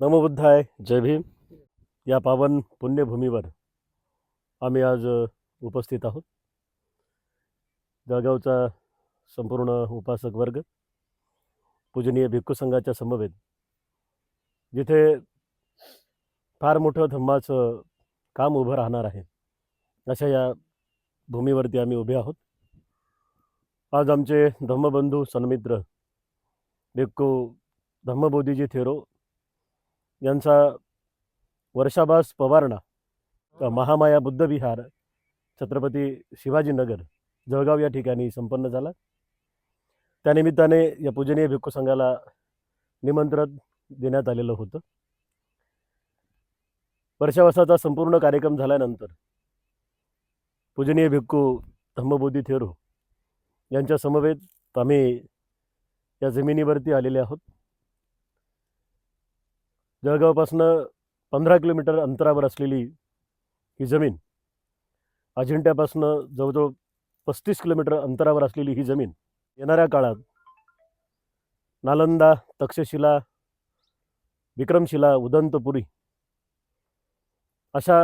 नमोबुद्धाय जय भीम. या पावन पुण्यभूमीवर आम्ही आज उपस्थित आहोत. जळगावचा संपूर्ण उपासक वर्ग पूजनीय भिक्खू संघाच्या समवेत जिथे फार मोठं धम्माचं काम उभं राहणार आहे अशा या भूमीवरती आम्ही उभे आहोत. आज आमचे धम्मबंधू सन्मित्र भिक्खू धम्मबोधीजी थेरो यांचा वर्षाबास पवारणा अ, महामाया बुद्ध विहार छत्रपती शिवाजीनगर जळगाव या ठिकाणी संपन्न झाला. त्यानिमित्ताने या पूजनीय भिक्खू संघाला निमंत्रण देण्यात आलेलं होतं. वर्षावासाचा संपूर्ण कार्यक्रम झाल्यानंतर पूजनीय भिक्खू धम्मबोधी थेरो यांच्या समवेत आम्ही या जमिनीवरती आलेले आहोत. जळगावपासनं पंधरा किलोमीटर अंतरावर असलेली ही जमीन अजिंठ्यापासनं जवळजवळ पस्तीस किलोमीटर अंतरावर असलेली ही जमीन येणाऱ्या काळात नालंदा तक्षशिला विक्रमशिला उदंतपुरी अशा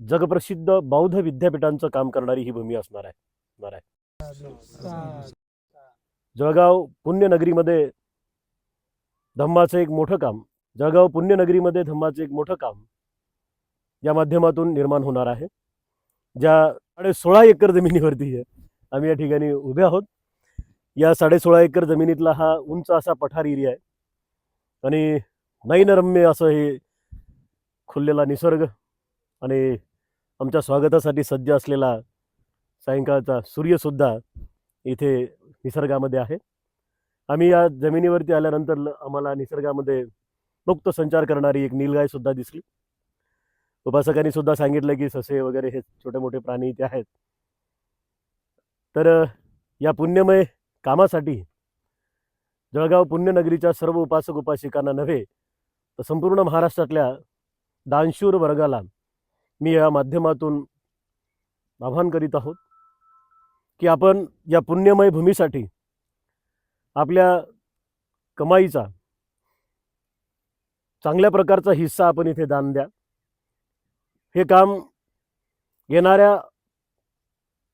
जगप्रसिद्ध बौद्ध विद्यापीठांचं काम करणारी ही भूमी असणार आहे असणार आहे. जळगाव पुण्यनगरीमध्ये धम्माचं एक मोठं काम जळगाव पुण्यनगरीमध्ये धम्माचं एक मोठं काम या माध्यमातून निर्माण होणार आहे. ज्या साडे सोळा एकर जमिनीवरती आहे. आम्ही या ठिकाणी उभे आहोत. या साडे सोळा एकर जमिनीतला हा उंच असा पठार एरिया आहे. आणि नैनरम्य असं हे खुललेला निसर्ग आणि आमच्या स्वागतासाठी सज्ज असलेला सायंकाळचा सूर्यसुद्धा इथे निसर्गामध्ये आहे. आम्ही या जमिनीवरती आल्यानंतर ल- आम्हाला निसर्गामध्ये मुक्त संचार करणारी एक नीलगाय सुद्धा दिसली. उपासकांनी सुद्धा सांगितलं की ससे वगैरे हे छोटे मोठे प्राणी इथे आहेत. तर या पुण्यमय कामासाठी जळगाव पुण्यनगरीच्या सर्व उपासक उपासिकांना नव्हे तर संपूर्ण महाराष्ट्रातल्या दानशूर वर्गाला मी या माध्यमातून आवाहन करीत आहोत की आपण या पुण्यमय भूमीसाठी आपल्या कमाईचा चांगल्या प्रकारचा हिस्सा आपण इथे दान द्या. हे काम येणाऱ्या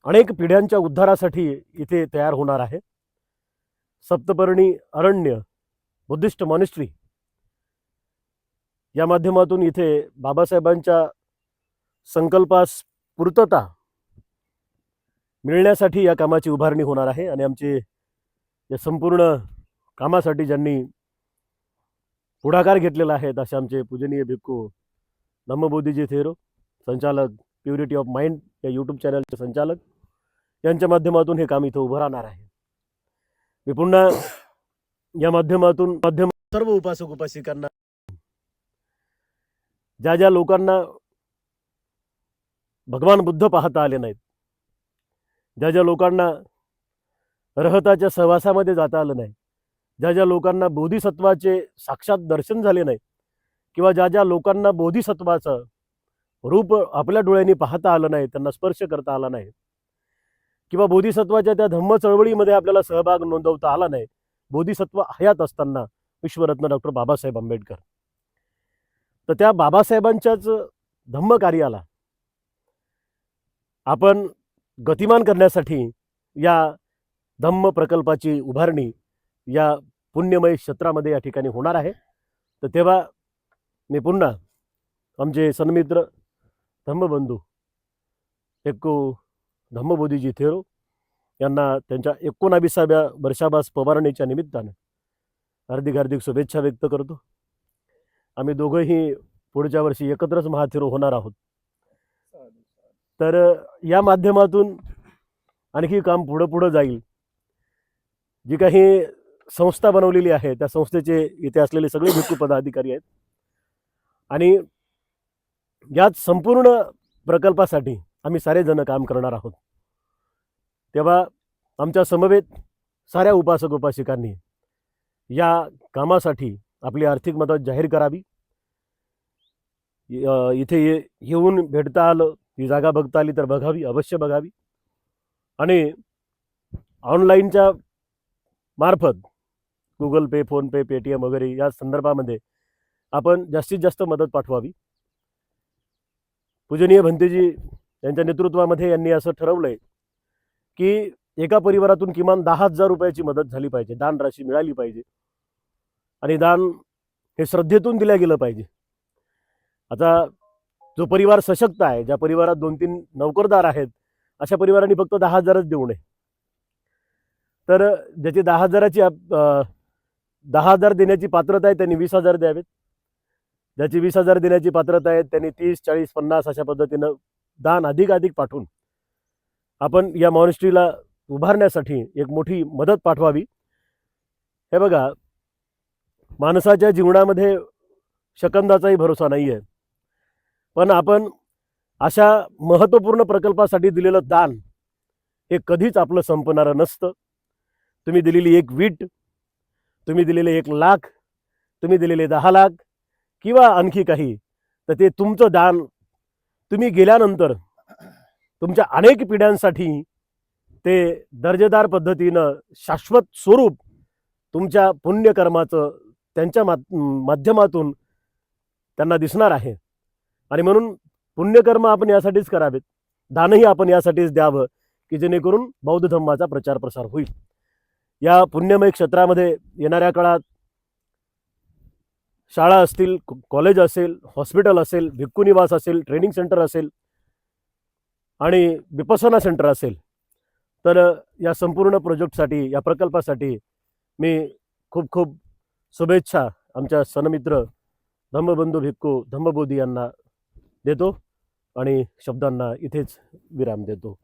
अनेक पिढ्यांच्या उद्धारासाठी इथे तयार होणार आहे. सप्तपर्णी अरण्य बुद्धिस्ट मॉनिस्ट्री या माध्यमातून इथे बाबासाहेबांच्या संकल्पास पूर्तता मिळण्यासाठी या कामाची उभारणी होणार आहे आणि आमचे या संपूर्ण कामासाठी ज्यांनी पुढाकार घेतलेला आहे असे आमचे पूजनीय भिक्खू धम्मबोधीजी थेरो संचालक प्युरिटी ऑफ माइंड या यूट्यूब चॅनलचे संचालक यांच्या माध्यमातून हे काम इथं उभं राहणार आहे. मी पुन्हा या माध्यमातून माध्यम सर्व उपासक उपासिकांना ज्या ज्या लोकांना भगवान बुद्ध पाहता आले नाहीत ज्या ज्या लोकांना रहताच्या सहवासामध्ये जाता आलं नाही ज्या ज्या लोकांना बोधिसत्वाचे साक्षात दर्शन झाले नाही किंवा ज्या ज्या लोकांना बोधिसत्वाचं रूप आपल्या डोळ्यांनी पाहता आलं नाही त्यांना स्पर्श करता आला नाही किंवा बोधिसत्वाच्या त्या धम्म चळवळीमध्ये आपल्याला सहभाग नोंदवता आला नाही बोधिसत्व हयात असताना विश्वरत्न डॉक्टर बाबासाहेब आंबेडकर. तर त्या बाबासाहेबांच्याच धम्म कार्याला आपण गतिमान करण्यासाठी या धम्म प्रकल्पाची उभारणी या पुण्यमय क्षेत्रामध्ये या ठिकाणी होणार आहे. तर तेव्हा मी पुन्हा आमचे सन्मित्र धम्मबंधू एक्को धम्मबोधीजी थेरो यांना त्यांच्या एकोणाविसाव्या वर्षाबास पवारणीच्या निमित्तानं हार्दिक हार्दिक शुभेच्छा व्यक्त करतो. आम्ही दोघंही पुढच्या वर्षी एकत्रच महाथिरो होणार आहोत. तर या माध्यमातून आणखी काम पुढं पुढं जाईल. जी काही संस्था बनवलेली आहे. त्या संस्थेचे इथे असलेले सगळे भिक्खू पदाधिकारी आहेत. आणि याच संपूर्ण प्रकल्पासाठी आम्ही सारेजण काम करणार आहोत. तेव्हा आमच्या समवेत साऱ्या उपासक उपासिकांनी या कामासाठी आपली आर्थिक मदत जाहीर करावी. इथे ये येऊन भेटता आलं ही जागा बघता आली तर बघावी अवश्य बघावी. आणि ऑनलाईनच्या मार्फत गुगल पे फोनपे पेटीएम वगैरे या संदर्भामध्ये आपण जास्तीत जास्त मदत पाठवावी. पूजनीय भंतेजी यांच्या नेतृत्वामध्ये यांनी असं ठरवलंय की एका परिवारातून किमान दहा हजार रुपयाची मदत झाली पाहिजे दान राशी मिळाली पाहिजे. आणि दान हे श्रद्धेतून दिलं गेलं पाहिजे. आता जो परिवार सशक्त आहे ज्या परिवारात दोन तीन नोकरदार आहेत अशा परिवारांनी फक्त दहा हजारच देऊ नये. तर ज्याची दहा हजाराची दहा हजार देण्याची पात्रता आहे त्यांनी वीस हजार द्यावेत. ज्याची वीस हजार देण्याची पात्रता आहे त्यांनी तीस चाळीस पन्नास अशा पद्धतीनं दान अधिक अधिक पाठवून आपण या मॉनिस्ट्रीला उभारण्यासाठी एक मोठी मदत पाठवावी. हे बघा माणसाच्या जीवनामध्ये शकंदाचाही भरोसा नाही आहे पण आपण अशा महत्त्वपूर्ण प्रकल्पासाठी दिलेलं दान हे कधीच आपलं संपणारं नसतं. तुम्ही दिलेली एक वीट तुम्ही दिलेले एक लाख तुम्ही दिलेले दहा लाख किंवा आणखी काही तर ते तुमचं दान तुम्ही गेल्यानंतर तुमच्या अनेक पिढ्यांसाठी ते दर्जेदार पद्धतीनं शाश्वत स्वरूप तुमच्या पुण्यकर्माचं त्यांच्या मा माध्यमातून त्यांना दिसणार आहे. आणि म्हणून पुण्यकर्म आपण यासाठीच करावेत. दानही आपण यासाठीच द्यावं की जेणेकरून बौद्ध धर्माचा प्रचार प्रसार होईल. या पुण्यमय क्षेत्रामध्ये येणाऱ्या काळात शाळा असतील कॉलेज असेल हॉस्पिटल असेल भिक्खू निवास असेल ट्रेनिंग सेंटर असेल आणि विपसना सेंटर असेल तर या संपूर्ण प्रोजेक्टसाठी या प्रकल्पासाठी मी खूप खूप शुभेच्छा आमच्या सनमित्र धम्मबंधू भिक्कू धम्मबोधी यांना देतो आणि शब्दांना इथेच विराम देतो.